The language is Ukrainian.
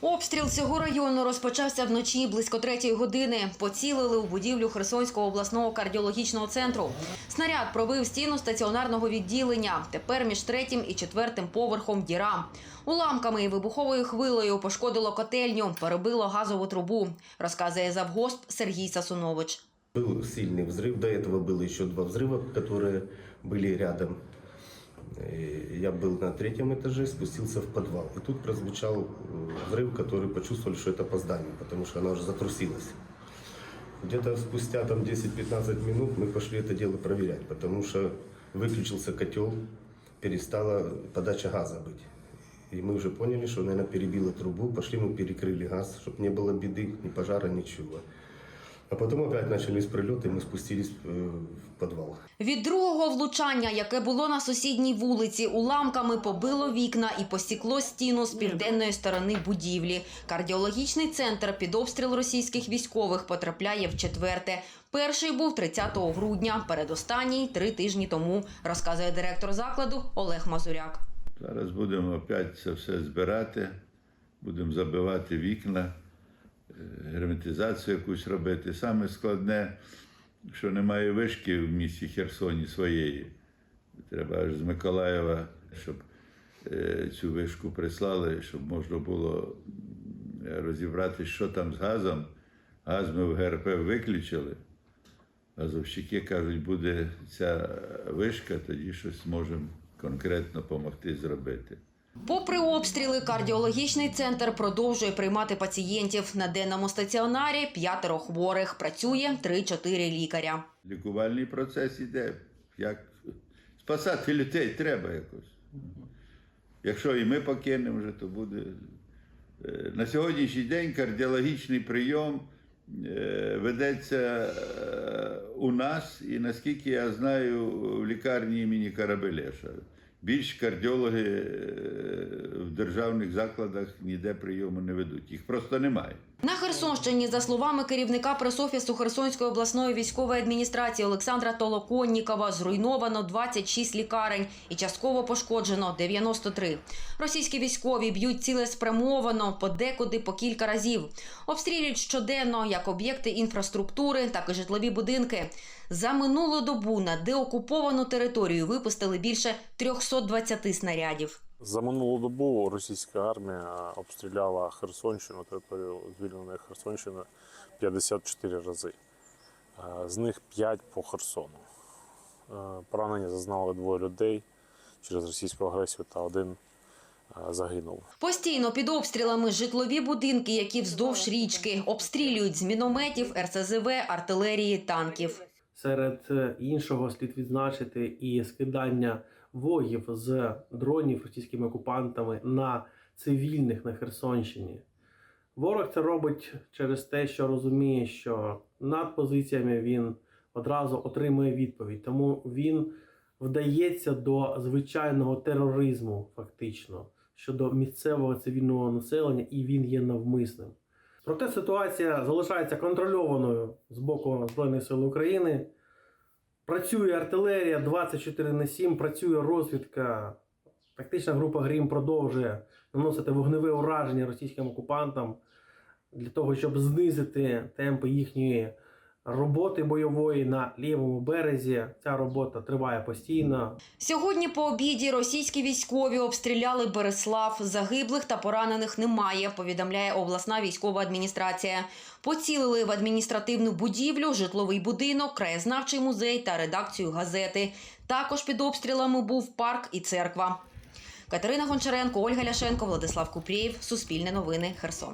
Обстріл цього району розпочався вночі близько третьої години. Поцілили у будівлю Херсонського обласного кардіологічного центру. Снаряд пробив стіну стаціонарного відділення. Тепер між третім і четвертим поверхом діра. Уламками і вибуховою хвилею пошкодило котельню, перебило газову трубу, розказує завгосп Сергій Сасунович. Был сильный взрыв. До этого было еще два взрыва, которые были рядом. И Я был на третьем этаже, спустился в подвал. И тут прозвучал э, взрыв, который почувствовали, что это по зданию, потому что она уже затрусилась. Где-то спустя там 10-15 минут мы пошли это дело проверять, потому что выключился котел, перестала подача газа быть. И мы уже поняли, что, наверное, перебило трубу. Пошли мы перекрыли газ, чтобы не было беды, ни пожара, ничего. А потом опять начались прилеты, и мы спустились э, в подвал. Від другого влучання, яке було на сусідній вулиці, уламками побило вікна і посікло стіну з південної сторони будівлі. Кардіологічний центр під обстріл російських військових потрапляє в четверте. Перший був 30 грудня, передостанній три тижні тому, розказує директор закладу Олег Мазуряк. Зараз будемо опять це все збирати, будемо забивати вікна, е, герметизацію якусь робити. Саме складне, що немає вишки в місті Херсоні своєї. Треба аж з Миколаєва, щоб е, цю вишку прислали, щоб можна було розібрати, що там з газом. Газ ми в ГРП виключили. Газовщики кажуть, буде ця вишка, тоді щось зможемо конкретно допомогти зробити. Попри обстріли, кардіологічний центр продовжує приймати пацієнтів. На денному стаціонарі п'ятеро хворих. Працює 3-4 лікаря. Лікувальний процес іде. Як спасати людей треба якось. Якщо і ми покинемо вже, то буде. Е, На сьогоднішній день кардіологічний прийом е, ведеться е, у нас, і наскільки я знаю, в лікарні імені Карабелеша. Більш кардіологи е, в державних закладах ніде прийому не ведуть. Їх просто немає. На Херсонщині, за словами керівника пресофісу Херсонської обласної військової адміністрації Олександра Толоконнікова, зруйновано 26 лікарень і частково пошкоджено 93. Російські військові б'ють цілеспрямовано, подекуди по кілька разів. Обстрілюють щоденно як об'єкти інфраструктури, так і житлові будинки. За минулу добу на деокуповану територію випустили більше 320 снарядів. За минулу добу російська армія обстріляла Херсонщину, територію звільненої Херсонщини 54 рази. Е, З них 5 по Херсону. Е, Поранення зазнали двоє людей через російську агресію та один е, загинув. Постійно під обстрілами житлові будинки, які вздовж річки обстрілюють з мінометів, РСЗВ, артилерії, танків. Серед е, іншого слід відзначити і скидання вогів з дронів російськими окупантами на цивільних на Херсонщині. Ворог це робить через те, що розуміє, що над позиціями він одразу отримує відповідь, тому він вдається до звичайного тероризму, фактично, щодо місцевого цивільного населення, і він є навмисним. Проте ситуація залишається контрольованою з боку Збройних сил України. Працює артилерія 24 на 7, працює розвідка. Тактична група Грім продовжує наносити вогневе ураження російським окупантам для того, щоб знизити темпи їхньої роботи бойової на лівому березі. Ця робота триває постійно. Сьогодні по обіді російські військові обстріляли Береслав. Загиблих та поранених немає, повідомляє обласна військова адміністрація. Поцілили в адміністративну будівлю, житловий будинок, краєзнавчий музей та редакцію газети. Також під обстрілами був парк і церква. Катерина Гончаренко, Ольга Ляшенко, Владислав Купрієв. Суспільне новини. Херсон.